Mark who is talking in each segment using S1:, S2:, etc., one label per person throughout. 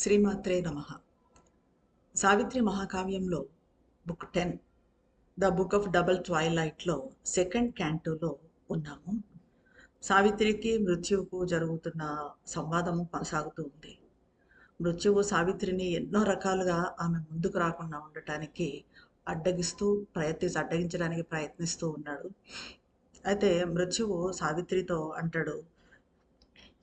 S1: శ్రీమాత్రే నమ. Savitri మహాకావ్యంలో book ten the book of double ట్వైలైట్లో second క్యాంటోలో ఉన్నాము. సావిత్రికి మృత్యువుకు జరుగుతున్న సంవాదము కొనసాగుతూ ఉంది. మృత్యువు సావిత్రిని ఎన్నో రకాలుగా ఆమె ముందుకు రాకుండా ఉండటానికి అడ్డగిస్తూ ప్రయత్ని అడ్డగించడానికి ప్రయత్నిస్తూ ఉన్నాడు. అయితే మృత్యువు సావిత్రితో అంటాడు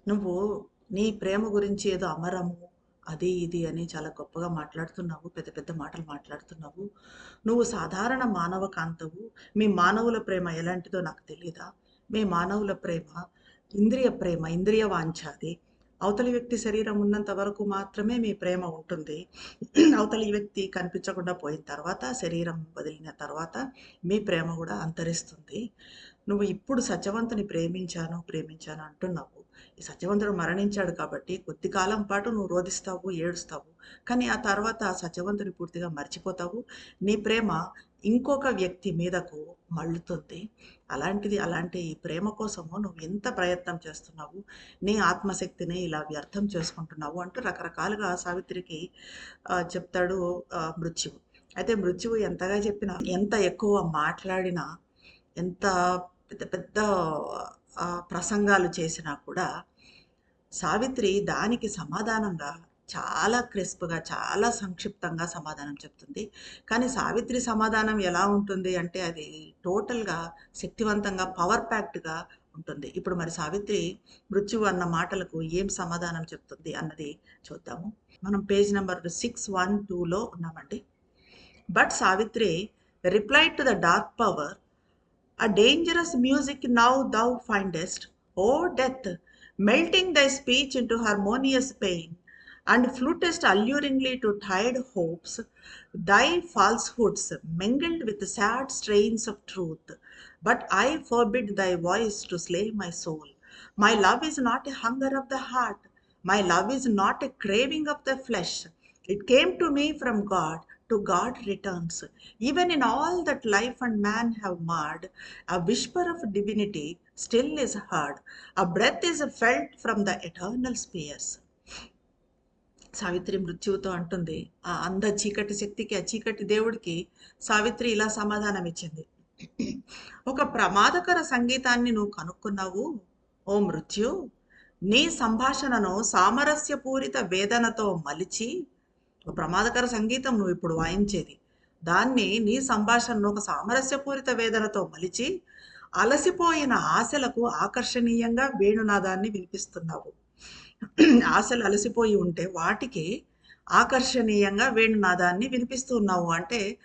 S1: నువ్వు నీ ప్రేమ గురించి ఏదో అమరము అది ఇది అని చాలా గొప్పగా మాట్లాడుతున్నావు పెద్ద పెద్ద మాటలు మాట్లాడుతున్నావు. నువ్వు సాధారణ మానవ కాంతవు. మీ మానవుల ప్రేమ ఎలాంటిదో నాకు తెలియదా మీ మానవుల ప్రేమ ఇంద్రియ ప్రేమ ఇంద్రియ వాంఛాది అవతలి వ్యక్తి శరీరం ఉన్నంత వరకు మాత్రమే మీ ప్రేమ ఉంటుంది. అవతలి వ్యక్తి కనిపించకుండా పోయిన తర్వాత శరీరం వదిలిన తర్వాత మీ ప్రేమ కూడా అంతరిస్తుంది. నువ్వు ఇప్పుడు సత్యవంతుని ప్రేమించాను ప్రేమించాను అంటున్నావు. ఈ సత్యవంతుడు మరణించాడు కాబట్టి కొద్ది కాలం పాటు నువ్వు రోధిస్తావు ఏడుస్తావు. కానీ ఆ తర్వాత ఆ సత్యవంతుని పూర్తిగా మర్చిపోతావు. నీ ప్రేమ ఇంకొక వ్యక్తి మీదకు మళ్ళుతుంది. అలాంటిది అలాంటి ఈ ప్రేమ కోసము నువ్వు ఎంత ప్రయత్నం చేస్తున్నావు? నీ ఆత్మశక్తిని ఇలా వ్యర్థం చేసుకుంటున్నావు అంటూ రకరకాలుగా సావిత్రికి చెప్తాడు మృత్యువు. అయితే మృత్యువు ఎంతగా చెప్పినా ఎంత ఎక్కువ మాట్లాడినా ఎంత పెద్ద పెద్ద ప్రసంగాలు చేసినా కూడా సావిత్రి దానికి సమాధానంగా చాలా క్రిస్ప్గా చాలా సంక్షిప్తంగా సమాధానం చెప్తుంది. కానీ సావిత్రి సమాధానం ఎలా ఉంటుంది అంటే అది టోటల్గా శక్తివంతంగా పవర్ ప్యాక్డ్గా ఉంటుంది. ఇప్పుడు మరి సావిత్రి మృత్యువు అన్న మాటలకు ఏం సమాధానం చెప్తుంది అన్నది చూద్దాము. మనం పేజ్ నెంబర్ సిక్స్ వన్ టూలో ఉన్నామండి. But Savitri reply to the dark power A dangerous music now thou findest, O death, melting thy speech into harmonious pain, and flutest alluringly to tired hopes, thy falsehoods mingled with sad strains of truth. But I forbid thy voice to slay my soul. My love is not a hunger of the heart, my love is not a craving of the flesh. It came to me from God, to God returns. Even in all that life and man have marred, a whisper of divinity still is heard. A breath is felt from the eternal spheres. Savitri మృత్యువుతో అంటుంది ఆ అంద చీకటి శక్తికి ఆ చీకటి దేవుడికి సావిత్రి ఇలా సమాధానం ఇచ్చింది ఒక ప్రమాదకర సంగీతాన్ని నువ్వు కనుక్కున్నావు ఓ మృత్యు నీ సంభాషణను సామరస్యపూరిత వేదనతో మలిచి ఒక ప్రమాదకర సంగీతం నువ్వు ఇప్పుడు వాయించేది. దాన్ని నీ సంభాషణను ఒక సామరస్యపూరిత వేదనతో మలిచి అలసిపోయిన ఆశలకు ఆకర్షణీయంగా వేణునాదాన్ని వినిపిస్తున్నావు. ఆశలు అలసిపోయి ఉంటే వాటికి ఆకర్షణీయంగా వేణునాదాన్ని వినిపిస్తున్నావు అంటే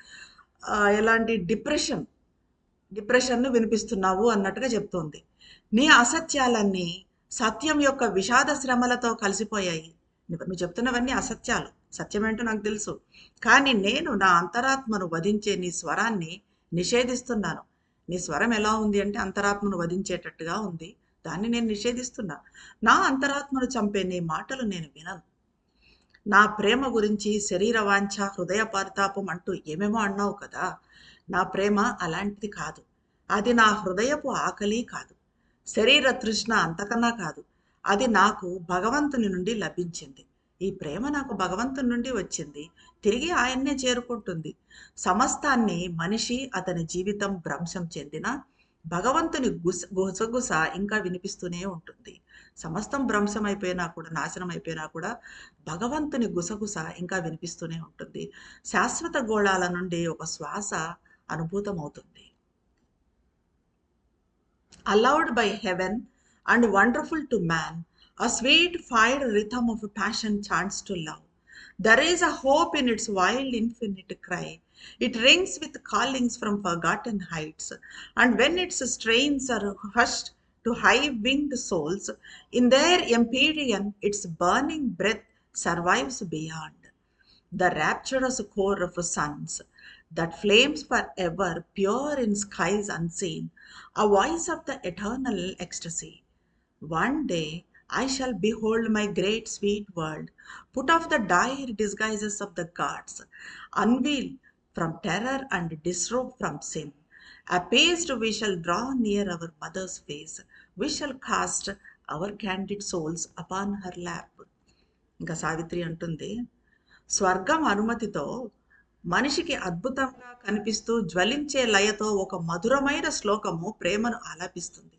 S1: ఎలాంటి డిప్రెషన్ డిప్రెషన్ను వినిపిస్తున్నావు అన్నట్టుగా చెప్తోంది. నీ అసత్యాలన్నీ సత్యం యొక్క విషాద శ్రమలతో కలిసిపోయాయి. నువ్వు చెప్తున్నవన్నీ అసత్యాలు. సత్యమేంటో నాకు తెలుసు. కానీ నేను నా అంతరాత్మను వధించే నీ స్వరాన్ని నిషేధిస్తున్నాను. నీ స్వరం ఎలా ఉంది అంటే అంతరాత్మను వధించేటట్టుగా ఉంది. దాన్ని నేను నిషేధిస్తున్నా. నా అంతరాత్మను చంపే నీ మాటలు నేను వినను. నా ప్రేమ గురించి శరీర వాంఛ హృదయ పరితాపం అంటూ ఏమేమో అన్నావు కదా. నా ప్రేమ అలాంటిది కాదు. అది నా హృదయపు ఆకలి కాదు. శరీర తృష్ణ అంతకన్నా కాదు. అది నాకు భగవంతుని నుండి లభించింది. ఈ ప్రేమ నాకు భగవంతుని నుండి వచ్చింది. తిరిగి ఆయన్నే చేరుకుంటుంది. సమస్తాన్ని మనిషి అతని జీవితం భ్రంశం చెందిన భగవంతుని గుస గుసగుస ఇంకా వినిపిస్తూనే ఉంటుంది. సమస్తం భ్రంశం అయిపోయినా కూడా నాశనం అయిపోయినా కూడా భగవంతుని గుసగుస ఇంకా వినిపిస్తూనే ఉంటుంది. శాశ్వత గోళాల నుండి ఒక శ్వాస అనుభూతమవుతుంది. Allowed by heaven and wonderful to man a sweet fire rhythm of a passion chants to love. There is a hope in its wild, infinite cry. It rings with callings from forgotten heights, and when its strains are hushed to high winged souls, in their empyrean its burning breath survives beyond the rapturous core of suns that flames forever pure in skies unseen, a voice of the eternal ecstasy. One day I shall behold my great sweet world, put off the dire disguises of the gods, unveil from terror and disrobe from sin. Appeased, we shall draw near our mother's face, we shall cast our candid souls upon her lap. ఇంకా సావిత్రి అంటుంది స్వర్గం అనుమతితో మనిషికి అద్భుతంగా కనిపిస్తూ జ్వలించే లయతో ఒక మధురమైన శ్లోకము ప్రేమను ఆలాపిస్తుంది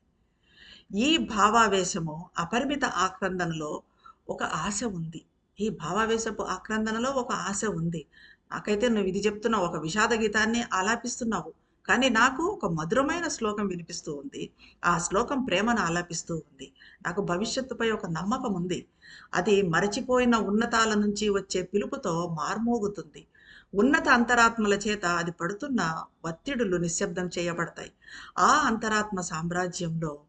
S1: ఈ భావావేశము అపరిమిత ఆక్రందనలో ఒక ఆశ ఉంది. ఈ భావావేశపు ఆక్రందనలో ఒక ఆశ ఉంది. నాకైతే నువ్వు ఇది చెప్తున్నావు ఒక విషాద గీతాన్ని ఆలాపిస్తున్నావు. కానీ నాకు ఒక మధురమైన శ్లోకం వినిపిస్తూ ఉంది. ఆ శ్లోకం ప్రేమను ఆలాపిస్తూ ఉంది. నాకు భవిష్యత్తుపై ఒక నమ్మకం ఉంది. అది మరచిపోయిన ఉన్నతాల నుంచి వచ్చే పిలుపుతో మార్మోగుతుంది. ఉన్నత అంతరాత్మల చేత అది పడుతున్న ఒత్తిడులు నిశ్శబ్దం చేయబడతాయి. ఆ అంతరాత్మ సామ్రాజ్యంలో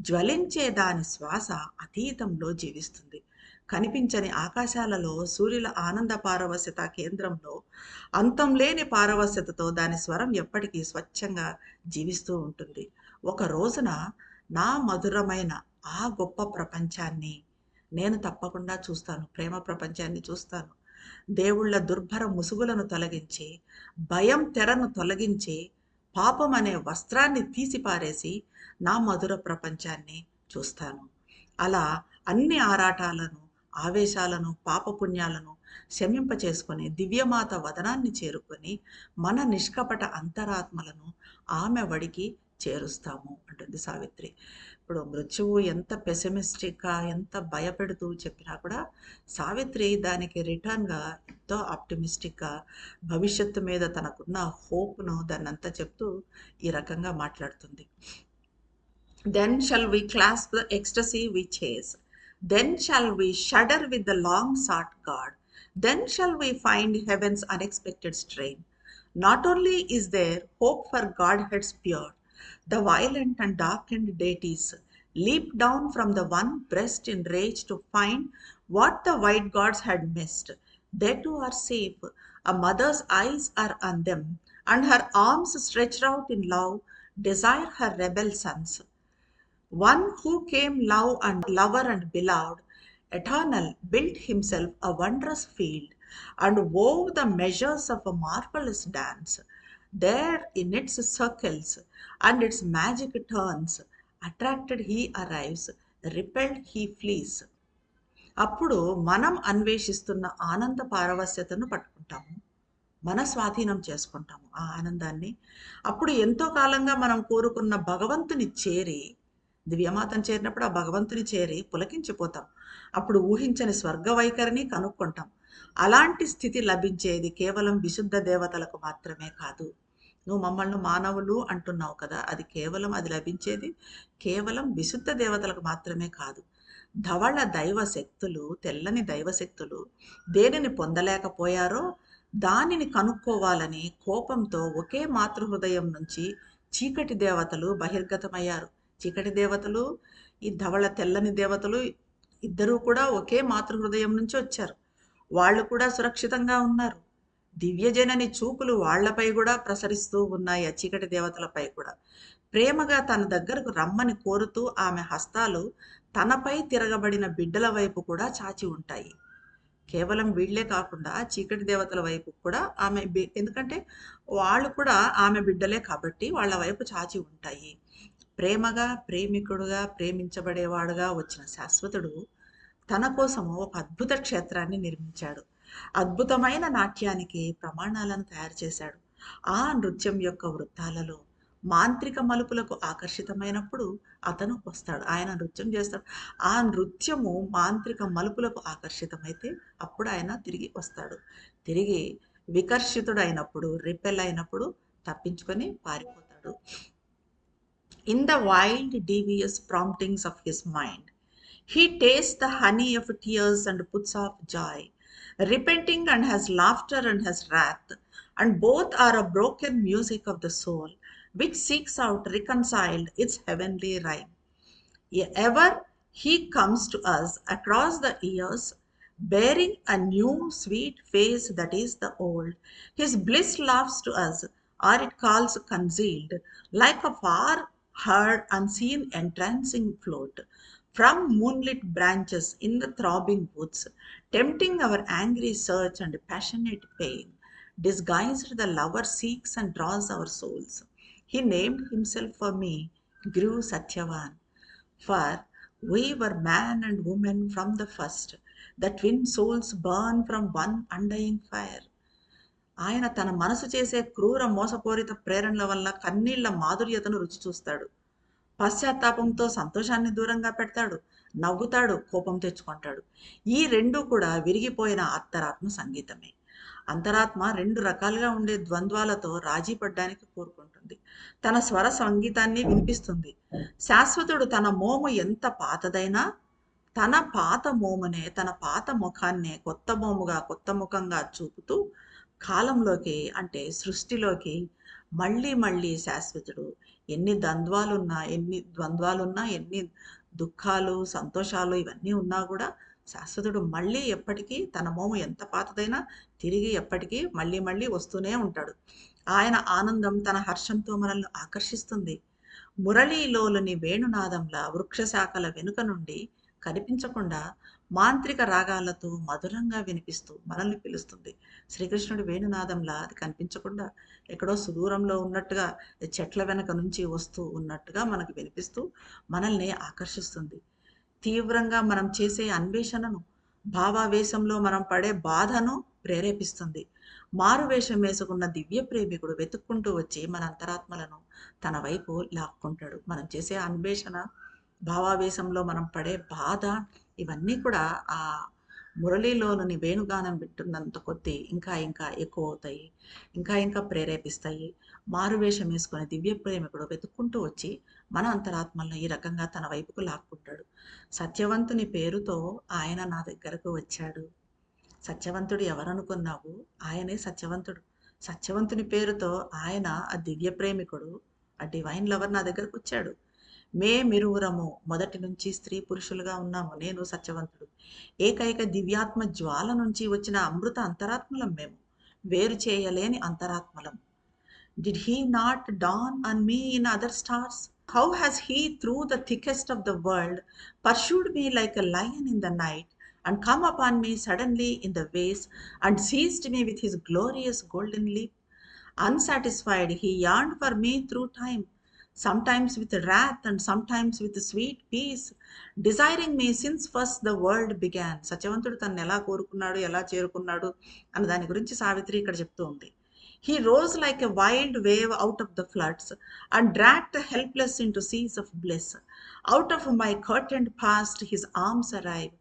S1: జ్వలించే దాని శ్వాస అతీతంలో జీవిస్తుంది. కనిపించని ఆకాశాలలో సూర్యుల ఆనంద పారవశ్యత కేంద్రంలో అంతం లేని పారవశ్యతతో దాని స్వరం ఎప్పటికీ స్వచ్ఛంగా జీవిస్తూ ఉంటుంది. ఒక రోజున నా మధురమైన ఆ గొప్ప ప్రపంచాన్ని నేను తప్పకుండా చూస్తాను. ప్రేమ ప్రపంచాన్ని చూస్తాను. దేవుళ్ళ దుర్భర ముసుగులను తొలగించి భయం తెరను తొలగించి పాపం అనే వస్త్రాన్ని తీసిపారేసి నా మధుర ప్రపంచాన్ని చూస్తాను. అలా అన్ని ఆరాటాలను ఆవేశాలను పాపపుణ్యాలను శమింప చేసుకొని దివ్యమాత వదనాన్ని చేరుకొని మన నిష్కపట అంతరాత్మలను ఆమె వడికి చేరుస్తాము అంటుంది సావిత్రి. ఇప్పుడు మృత్యువు ఎంత పెసిమిస్టిక్గా ఎంత భయపెడుతూ చెప్పినా కూడా సావిత్రి దానికి రిటర్న్గా ఎంతో ఆప్టిమిస్టిక్గా భవిష్యత్తు మీద తనకున్న హోప్ను దాన్ని అంతా చెప్తూ ఈ రకంగా మాట్లాడుతుంది. Then shall we clasp the ecstasy we chase then shall we shudder with the long sought god then shall we find heaven's unexpected strain not only is there hope for godheads pure the violent and darkened deities leap down from the one breast in rage to find what the white gods had missed. They too are safe. A mother's eyes are on them, and her arms stretched out in love desire her rebel sons. One who came love and lover and beloved, eternal, built himself a wondrous field and wove the measures of a marvelous dance. There in its circles and its magic turns, attracted he arrives, repelled he flees. అప్పుడు మనం అన్వేషిస్తున్న ఆనంద పారవస్యతను పట్టుకుంటాము. మన స్వాధీనం చేసుకుంటాము ఆ ఆనందాన్ని. అప్పుడు ఎంతో కాలంగా మనం కోరుకున్న భగవంతుని చేరి దివ్యమాతను చేరినప్పుడు ఆ భగవంతుని చేరి పులకించిపోతాం. అప్పుడు ఊహించని స్వర్గ వైఖరిని కనుక్కుంటాం. అలాంటి స్థితి లభించేది కేవలం విశుద్ధ దేవతలకు మాత్రమే కాదు. నువ్వు మమ్మల్ని మానవులు అంటున్నావు కదా అది కేవలం అది లభించేది కేవలం విశుద్ధ దేవతలకు మాత్రమే కాదు. ధవళ దైవ శక్తులు తెల్లని దైవ శక్తులు దేనిని పొందలేకపోయారో దానిని కనుక్కోవాలని కోపంతో ఒకే మాతృహృదయం నుంచి చీకటి దేవతలు బహిర్గతమయ్యారు. చీకటి దేవతలు ఈ ధవళ తెల్లని దేవతలు ఇద్దరూ కూడా ఒకే మాతృహృదయం నుంచి వచ్చారు. వాళ్ళు కూడా సురక్షితంగా ఉన్నారు. దివ్యజనని చూపులు వాళ్ళపై కూడా ప్రసరిస్తూ ఉన్నాయి ఆ చీకటి దేవతలపై కూడా. ప్రేమగా తన దగ్గరకు రమ్మని కోరుతూ ఆమె హస్తాలు తనపై తిరగబడిన బిడ్డల వైపు కూడా చాచి ఉంటాయి. కేవలం వీళ్ళే కాకుండా చీకటి దేవతల వైపు కూడా ఆమె ఎందుకంటే వాళ్ళు కూడా ఆమె బిడ్డలే కాబట్టి వాళ్ళ వైపు చాచి ఉంటాయి. ప్రేమగా ప్రేమికుడుగా ప్రేమించబడేవాడుగా వచ్చిన శాశ్వతుడు తన కోసము ఒక అద్భుత క్షేత్రాన్ని నిర్మించాడు. అద్భుతమైన నాట్యానికి ప్రమాణాలను తయారు చేశాడు. ఆ నృత్యం యొక్క వృత్తాలలో మాంత్రిక మలుపులకు ఆకర్షితమైనప్పుడు అతను వస్తాడు. ఆయన నృత్యం చేస్తాడు. ఆ నృత్యము మాంత్రిక మలుపులకు ఆకర్షితమైతే అప్పుడు ఆయన తిరిగి వస్తాడు. తిరిగి వికర్షితుడైనప్పుడు రిపెల్ అయినప్పుడు తప్పించుకొని పారిపోతాడు. In the wild devious promptings of his mind he taste the honey of tears and puts off joy repenting and has laughter and has wrath, and both are a broken music of the soul, which seeks out reconciled its heavenly rhyme. Ever he comes to us across the years, bearing a new sweet face that is the old. His bliss laughs to us, or it calls concealed, like a far heard unseen entrancing float from moonlit branches in the throbbing woods, tempting our angry search and passionate pain. Disguised, the lover seeks and draws our souls. He named himself for me, grew Satyavan. For we were man and woman from the first, the twin souls burn from one undying fire ఆయన తన మనసు చేసే క్రూర మోసపూరిత ప్రేరణల వల్ల కన్నీళ్ళ మాధుర్యతను రుచి చూస్తాడు పశ్చాత్తాపంతో సంతోషాన్ని దూరంగా పెడతాడు నవ్వుతాడు కోపం తెచ్చుకుంటాడు. ఈ రెండు కూడా విరిగిపోయిన అంతరాత్మ సంగీతమే. అంతరాత్మ రెండు రకాలుగా ఉండే ద్వంద్వాలతో రాజీ పడ్డానికి కోరుకుంటుంది. తన స్వర సంగీతాన్ని వినిపిస్తుంది. శాశ్వతుడు తన మోము ఎంత పాతదైనా తన పాత మోమునే తన పాత ముఖాన్నే కొత్త మోముగా కొత్త ముఖంగా చూపుతూ కాలంలోకి అంటే సృష్టిలోకి మళ్ళీ మళ్ళీ శాశ్వతుడు. ఎన్ని ద్వంద్వాలున్నా ఎన్ని ద్వంద్వాలున్నా ఎన్ని దుఃఖాలు సంతోషాలు ఇవన్నీ ఉన్నా కూడా శాశ్వతుడు మళ్ళీ ఎప్పటికీ తన మోము ఎంత పాతదైనా తిరిగి ఎప్పటికీ మళ్ళీ మళ్ళీ వస్తూనే ఉంటాడు. ఆయన ఆనందం తన హర్షంతో మనల్ని ఆకర్షిస్తుంది. మురళీలోని వేణునాదంలా వృక్షశాఖల వెనుక నుండి కనిపించకుండా మాంత్రిక రాగాలతో మధురంగా వినిపిస్తూ మనల్ని పిలుస్తుంది. శ్రీకృష్ణుడి వేణునాదంలా అది కనిపించకుండా ఎక్కడో సుదూరంలో ఉన్నట్టుగా చెట్ల వెనక నుంచి వస్తూ ఉన్నట్టుగా మనకు వినిపిస్తూ మనల్ని ఆకర్షిస్తుంది. తీవ్రంగా మనం చేసే అన్వేషణను భావావేశంలో మనం పడే బాధను ప్రేరేపిస్తుంది. మారువేషం వేసుకున్న దివ్య ప్రేమికుడు వెతుక్కుంటూ వచ్చి మన అంతరాత్మలను తన వైపు లాక్కుంటాడు. మనం చేసే అన్వేషణ భావావేశంలో మనం పడే బాధ ఇవన్నీ కూడా ఆ మురళీలోని వేణుగానం వింటున్నంత కొద్దీ ఇంకా ఇంకా ఎక్కువ అవుతాయి ఇంకా ఇంకా ప్రేరేపిస్తాయి. మారువేషం వేసుకుని దివ్య ప్రేమికుడు వెతుక్కుంటూ వచ్చి మన అంతరాత్మలను ఈ రకంగా తన వైపుకు లాక్కుంటాడు. సత్యవంతుని పేరుతో ఆయన నా దగ్గరకు వచ్చాడు. సత్యవంతుడు ఎవరనుకున్నావు? ఆయనే సత్యవంతుడు. సత్యవంతుని పేరుతో ఆయన ఆ దివ్య ప్రేమికుడు ఆ డివైన్ లవర్ నా దగ్గరకు వచ్చాడు. మేమిరువురము మొదటి నుంచి స్త్రీ పురుషులుగా ఉన్నాము. నేను సత్యవంతుడు. ఏకైక దివ్యాత్మ జ్వాల నుంచి వచ్చిన అమృత అంతరాత్మలం మేము. వేరు చేయలేని అంతరాత్మలం. Did he not dawn on me in other stars how has he through the thickest of the world pursued me like a lion in the night and come upon me suddenly in the ways and seized me with his glorious golden leap. Unsatisfied, he yearned for me through time, sometimes with wrath and sometimes with sweet peace, desiring me since first the world began. సత్యవంతుడు తను ఎలా కోరుకున్నాడు ఎలా చేరుకున్నాడు అన్న దాని గురించి సావిత్రి ఇక్కడ చెప్తూ ఉంది He rose like a wild wave out of the floods helpless into seas of of out Out of my and past, his arms arrive.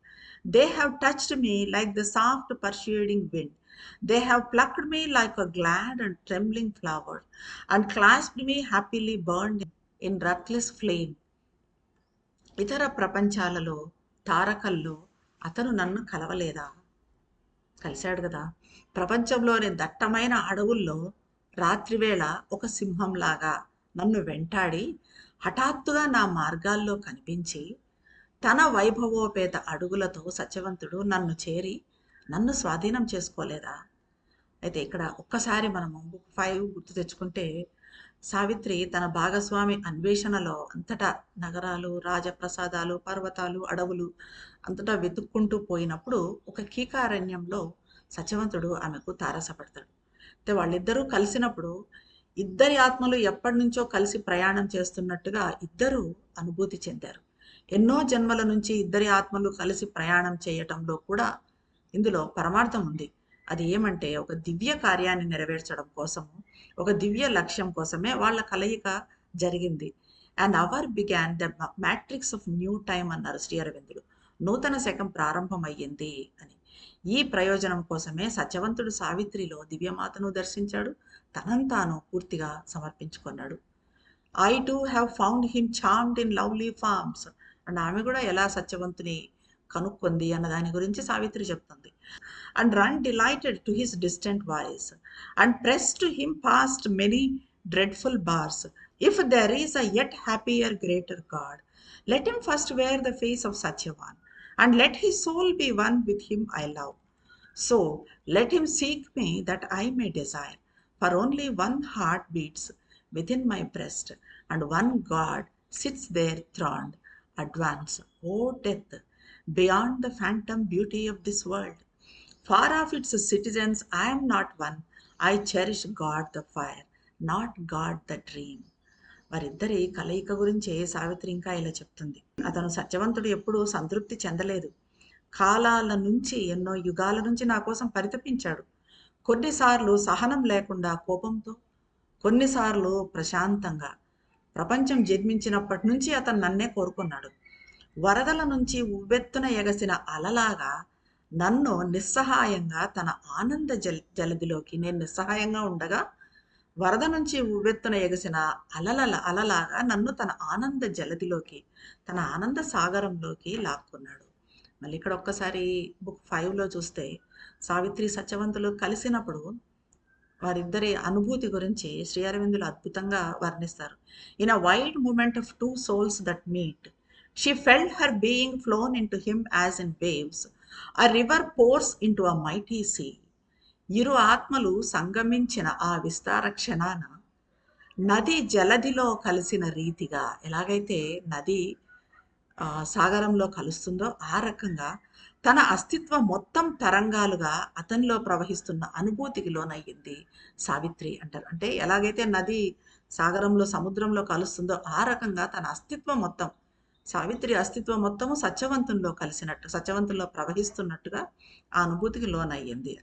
S1: They have touched me like the soft persuading wind. They have plucked me like a glad and trembling flower, and clasped me happily burned in ruthless flame. ఇతర ప్రపంచాలలో తారకల్లో అతను నన్ను కలవలేదా కలిశాడు కదా ప్రపంచంలోని దట్టమైన అడవుల్లో రాత్రివేళ ఒక సింహంలాగా నన్ను వెంటాడి హఠాత్తుగా నా మార్గాల్లో కనిపించి తన వైభవోపేత అడుగులతో సత్యవంతుడు నన్ను చేరి నన్ను స్వాధీనం చేసుకోలేదా? అయితే ఇక్కడ ఒక్కసారి మనము బుక్ ఫైవ్ గుర్తు తెచ్చుకుంటే సావిత్రి తన భాగస్వామి అన్వేషణలో అంతటా నగరాలు రాజప్రసాదాలు పర్వతాలు అడవులు అంతటా వెతుక్కుంటూ పోయినప్పుడు ఒక కీకారణ్యంలో సత్యవంతుడు ఆమెకు తారసపడతాడు. అయితే వాళ్ళిద్దరూ కలిసినప్పుడు ఇద్దరి ఆత్మలు ఎప్పటి నుంచో కలిసి ప్రయాణం చేస్తున్నట్టుగా ఇద్దరూ అనుభూతి చెందారు. ఎన్నో జన్మల నుంచి ఇద్దరి ఆత్మలు కలిసి ప్రయాణం చేయటంలో కూడా ఇందులో పరమార్థం ఉంది. అది ఏమంటే ఒక దివ్య కార్యాన్ని నెరవేర్చడం కోసము ఒక దివ్య లక్ష్యం కోసమే వాళ్ళ కలయిక జరిగింది. And hour began the matrix of new time అన్నారు శ్రీ అరవిందులు నూతన శకం ప్రారంభమయ్యింది అని. ఈ ప్రయోజనం కోసమే సత్యవంతుడు సావిత్రిలో దివ్యమాతను దర్శించాడు. తనంతాను తాను పూర్తిగా సమర్పించుకున్నాడు. I too have found him charmed in lovely forms and ఆమె కూడా ఎలా సత్యవంతుని కనుక్కుంది అన్న దాని గురించి సావిత్రి చెప్తుంది and run delighted to his distant voice and press to him past many dreadful bars. If there is a yet happier, greater God, let him first wear the face of such a one, and let his soul be one with him I love. So let him seek me that I may desire, for only one heart beats within my breast, and one God sits there throned. Advance, O death, beyond the phantom beauty of this world. Far off its citizens, I am not one. I cherish God the fire, not God the dream. వారిద్దరి కలయిక గురించి సావిత్రి ఇంకా ఇలా చెప్తుంది అతను సత్యవంతుడు ఎప్పుడూ సంతృప్తి చెందలేదు కాలాల నుంచి ఎన్నో యుగాల నుంచి నా కోసం పరితపించాడు కొన్నిసార్లు సహనం లేకుండా కోపంతో కొన్నిసార్లు ప్రశాంతంగా ప్రపంచం జన్మించినప్పటి నుంచి అతను నన్నే కోరుకున్నాడు వరదల నుంచి ఉవ్వెత్తున ఎగసిన అలలాగా నన్ను నిస్సహాయంగా తన ఆనంద జల జలదిలోకి నేను నిస్సహాయంగా ఉండగా వరద నుంచి ఉవ్వెత్తున ఎగసిన అలల అలలాగా నన్ను తన ఆనంద జలదిలోకి తన ఆనంద సాగరంలోకి లాక్కున్నాడు. మళ్ళీ ఇక్కడ ఒక్కసారి బుక్ ఫైవ్లో చూస్తే సావిత్రి సత్యవంతులు కలిసినప్పుడు వారిద్దరి అనుభూతి గురించి శ్రీ అరవిందులు అద్భుతంగా వర్ణిస్తారు. In a wide moment of two souls that meet she felt her being flown into him him in waves. A river river pours a mighty a mighty sea ఇరు ఆత్మలు సంగమించిన ఆ విస్తార క్షణాన నది జలదిలో కలిసిన రీతిగా ఎలాగైతే నది సాగరంలో కలుస్తుందో ఆ రకంగా తన అస్తిత్వం మొత్తం తరంగాలుగా అతనిలో ప్రవహిస్తున్న అనుభూతికి లోనయ్యింది సావిత్రి అంటారు అంటే ఎలాగైతే నది సాగరంలో సముద్రంలో కలుస్తుందో ఆ రకంగా తన అస్తిత్వం మొత్తం సావిత్రి అస్తిత్వం మొత్తము సత్యవంతుల్లో కలిసినట్టు సత్యవంతుల్లో ప్రవహిస్తున్నట్టుగా ఆ అనుభూతికి లోనయ్యింది.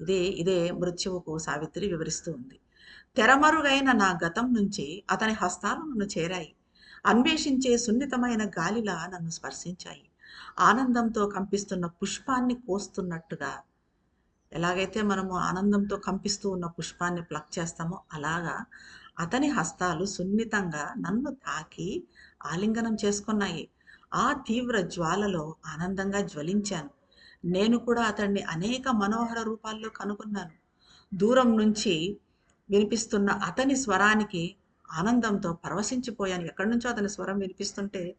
S1: ఇదే ఇదే మృత్యువుకు సావిత్రి వివరిస్తూ ఉంది. తెరమరుగైన నా గతం నుంచి అతని హస్తాలు నన్ను చేరాయి. అన్వేషించే సున్నితమైన గాలిలా నన్ను స్పర్శించాయి. ఆనందంతో కంపిస్తున్న పుష్పాన్ని కోస్తున్నట్టుగా ఎలాగైతే మనము ఆనందంతో కంపిస్తూ ఉన్న పుష్పాన్ని ప్లక్ చేస్తామో అలాగా అతని హస్తాలు సున్నితంగా నన్ను తాకి ఆలింగనం చేసుకున్నాయి. ఆ తీవ్ర జ్వాలలో ఆనందంగా జ్వలించాను. నేను కూడా అతన్ని అనేక మనోహర రూపాల్లో కనుగొన్నాను. దూరం నుంచి వినిపిస్తున్న అతని స్వరానికి ఆనందంతో పరవశించిపోయాను. ఎక్కడి నుంచో అతని స్వరం వినిపిస్తుంటే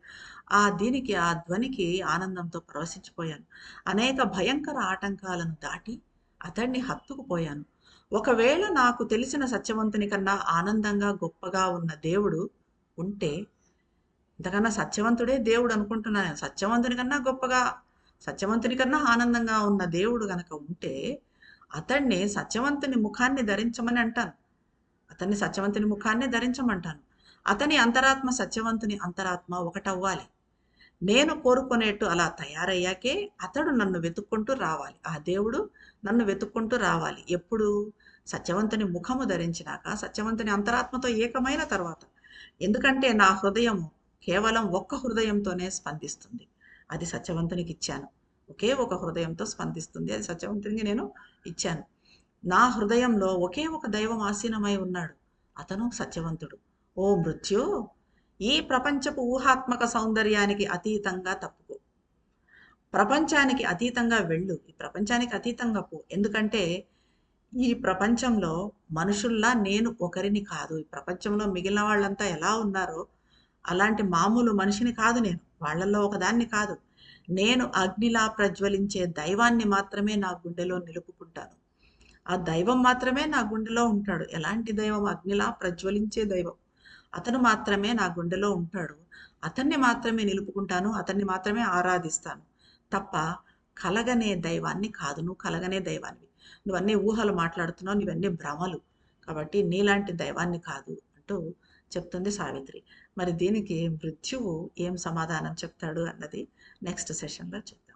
S1: ఆ దీనికి ఆ ధ్వనికి ఆనందంతో పరవశించిపోయాను. అనేక భయంకర ఆటంకాలను దాటి అతన్ని హత్తుకుపోయాను. ఒకవేళ నాకు తెలిసిన సత్యవంతుని కన్నా ఆనందంగా గొప్పగా ఉన్న దేవుడు ఉంటే ఇంతకన్నా సత్యవంతుడే దేవుడు అనుకుంటున్నాను సత్యవంతుని కన్నా గొప్పగా సత్యవంతుని కన్నా ఆనందంగా ఉన్న దేవుడు గనక ఉంటే అతన్ని సత్యవంతుని ముఖాన్ని ధరించమని అంటాను. అతన్ని సత్యవంతుని ముఖాన్ని ధరించమంటాను. అతని అంతరాత్మ సత్యవంతుని అంతరాత్మ ఒకటవ్వాలి. నేను కోరుకునేట్టు అలా తయారయ్యాకే అతడు నన్ను వెతుక్కుంటూ రావాలి. ఆ దేవుడు నన్ను వెతుక్కుంటూ రావాలి. ఎప్పుడు? సత్యవంతుని ముఖము ధరించినాక సత్యవంతుని అంతరాత్మతో ఏకమైన తర్వాత. ఎందుకంటే నా హృదయము కేవలం ఒక్క హృదయంతోనే స్పందిస్తుంది. అది సత్యవంతునికి ఇచ్చాను. ఒకే ఒక హృదయంతో స్పందిస్తుంది. అది సత్యవంతునికి నేను ఇచ్చాను. నా హృదయంలో ఒకే ఒక దైవం ఆసీనమై ఉన్నాడు. అతను సత్యవంతుడు. ఓ మృత్యు ఈ ప్రపంచపు ఊహాత్మక సౌందర్యానికి అతీతంగా తప్పుకో. ప్రపంచానికి అతీతంగా వెళ్ళు. ఈ ప్రపంచానికి అతీతంగా పో. ఎందుకంటే ఈ ప్రపంచంలో మనుషుల్లా నేను ఒకరిని కాదు. ఈ ప్రపంచంలో మిగిలిన వాళ్ళంతా ఎలా ఉన్నారో అలాంటి మామూలు మనిషిని కాదు నేను. వాళ్ళల్లో ఒకదాన్ని కాదు. నేను అగ్నిలా ప్రజ్వలించే దైవాన్ని మాత్రమే నా గుండెలో నిలుపుకుంటాను. ఆ దైవం మాత్రమే నా గుండెలో ఉంటాడు. ఎలాంటి దైవం? అగ్నిలా ప్రజ్వలించే దైవం. అతను మాత్రమే నా గుండెలో ఉంటాడు. అతన్ని మాత్రమే నిలుపుకుంటాను. అతన్ని మాత్రమే ఆరాధిస్తాను. తప్ప కలగనే దైవాన్ని కాదు. నువ్వు కలగనే దైవాన్ని నువ్వన్నీ ఊహలు మాట్లాడుతున్నావు. నువ్వన్నీ భ్రమలు. కాబట్టి నీలాంటి దైవాన్ని కాదు అంటూ చెప్తుంది సావిత్రి. మరి దీనికి మృత్యువు ఏం సమాధానం చెప్తాడు అన్నది నెక్స్ట్ సెషన్లో చెప్తాను.